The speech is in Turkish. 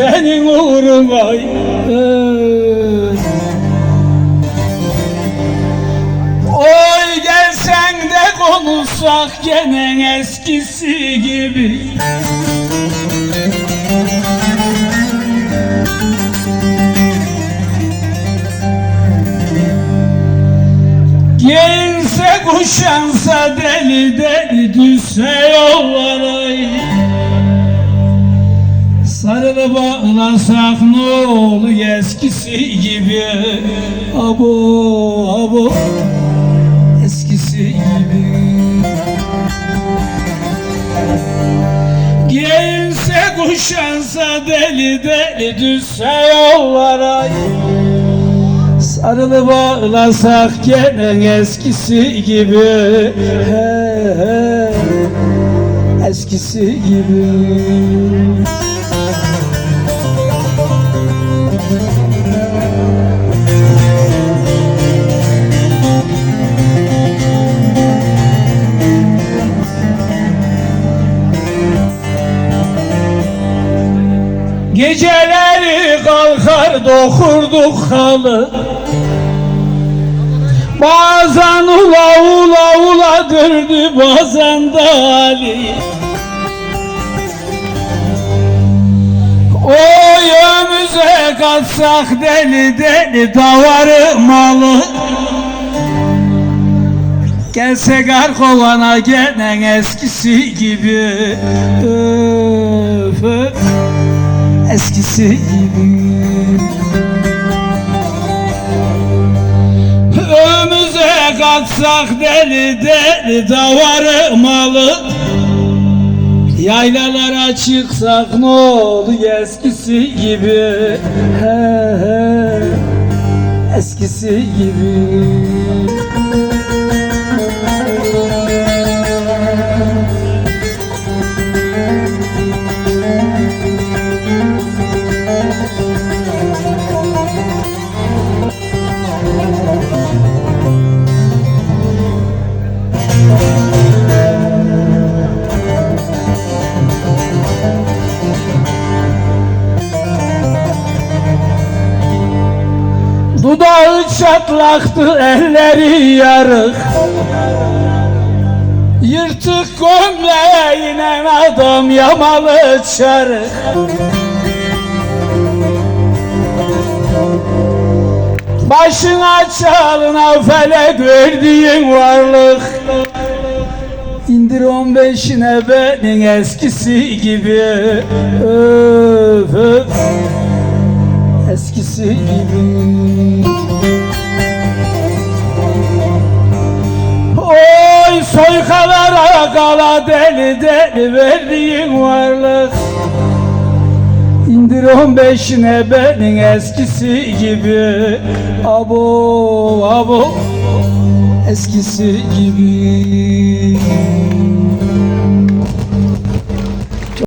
senin uğruna. Oy gelsen de konuşsak gene eskisi gibi Giyinse kuşansa deli deli düşse yollara Sarılı bağlasak ne olur eskisi gibi? Abo abo eskisi gibi. Giyinse kuşansa deli deli düşse yollara. Sarılı bağlasak gene eskisi gibi. He, he, Eskisi gibi Geceleri kalkar dokurduk halı. Bazen ula ula uladırdı bazen de Ali. Oy ömüze katsak deli deli davarı malı. Gelsek arkovana gene eskisi gibi. Öf öf eskisi gibi. Ömüze katsak deli deli davarı malı. Yaylalara çıksak ne olur eskisi gibi? He, he, Eskisi gibi Dudağı çatlaktı elleri yarık. Yırtık gömleğine adam yamalı çarık. Başına çalına felek verdiğin varlık. İndir on beşine benim eskisi gibi. Öf öf eskisi gibi Oy soykalara kala deli deli verdiğin varlık. İndir on beşine benim eskisi gibi. Abo abo eskisi gibi